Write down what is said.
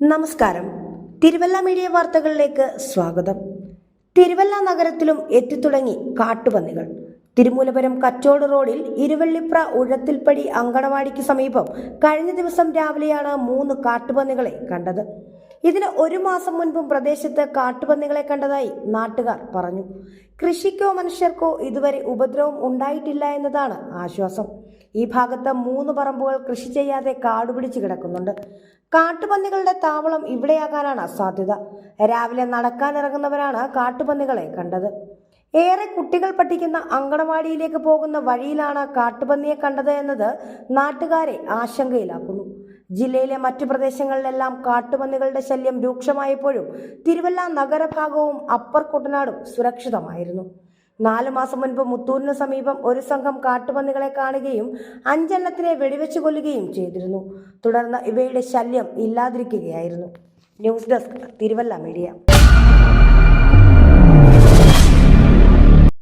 നമസ്കാരം. തിരുവല്ല മീഡിയ വാർത്തകളിലേക്ക് സ്വാഗതം. തിരുവല്ല നഗരത്തിലും എത്തിത്തുടങ്ങി കാട്ടുപന്നികൾ. തിരുമൂലപുരം കച്ചോട് റോഡിൽ ഇരുവള്ളിപ്ര ഉഴത്തിൽപ്പടി അങ്കണവാടിക്ക് സമീപം കഴിഞ്ഞ ദിവസം രാവിലെയാണ് മൂന്ന് കാട്ടുപന്നികളെ കണ്ടത്. ഇതിന് ഒരു മാസം മുൻപും പ്രദേശത്ത് കാട്ടുപന്നികളെ കണ്ടതായി നാട്ടുകാർ പറഞ്ഞു. കൃഷിക്കോ മനുഷ്യർക്കോ ഇതുവരെ ഉപദ്രവം ഉണ്ടായിട്ടില്ല എന്നതാണ് ആശ്വാസം. ഈ ഭാഗത്ത് മൂന്ന് പറമ്പുകൾ കൃഷി ചെയ്യാതെ കാടുപിടിച്ച് കിടക്കുന്നുണ്ട്. കാട്ടുപന്നികളുടെ താവളം ഇവിടെയാകാനാണ് സാധ്യത. രാവിലെ നടക്കാനിറങ്ങുന്നവരാണ് കാട്ടുപന്നികളെ കണ്ടത്. ഏറെ കുട്ടികൾ പഠിക്കുന്ന അങ്കണവാടിയിലേക്ക് പോകുന്ന വഴിയിലാണ് കാട്ടുപന്നിയെ കണ്ടത് എന്നത് നാട്ടുകാരെ ആശങ്കയിലാക്കുന്നു. ജില്ലയിലെ മറ്റു പ്രദേശങ്ങളിലെല്ലാം കാട്ടുപന്നികളുടെ ശല്യം രൂക്ഷമായപ്പോഴും തിരുവല്ല നഗരഭാഗവും അപ്പർ കുട്ടനാടും സുരക്ഷിതമായിരുന്നു. നാലു മാസം മുൻപ് മുത്തൂരിന് സമീപം ഒരു സംഘം കാട്ടുപന്നികളെ കാണുകയും അഞ്ചെണ്ണത്തിനെ വെടിവെച്ചു കൊല്ലുകയും ചെയ്തിരുന്നു. തുടർന്ന് ഇവയുടെ ശല്യം ഇല്ലാതിരിക്കുകയായിരുന്നു. News desk Thiruvalla media.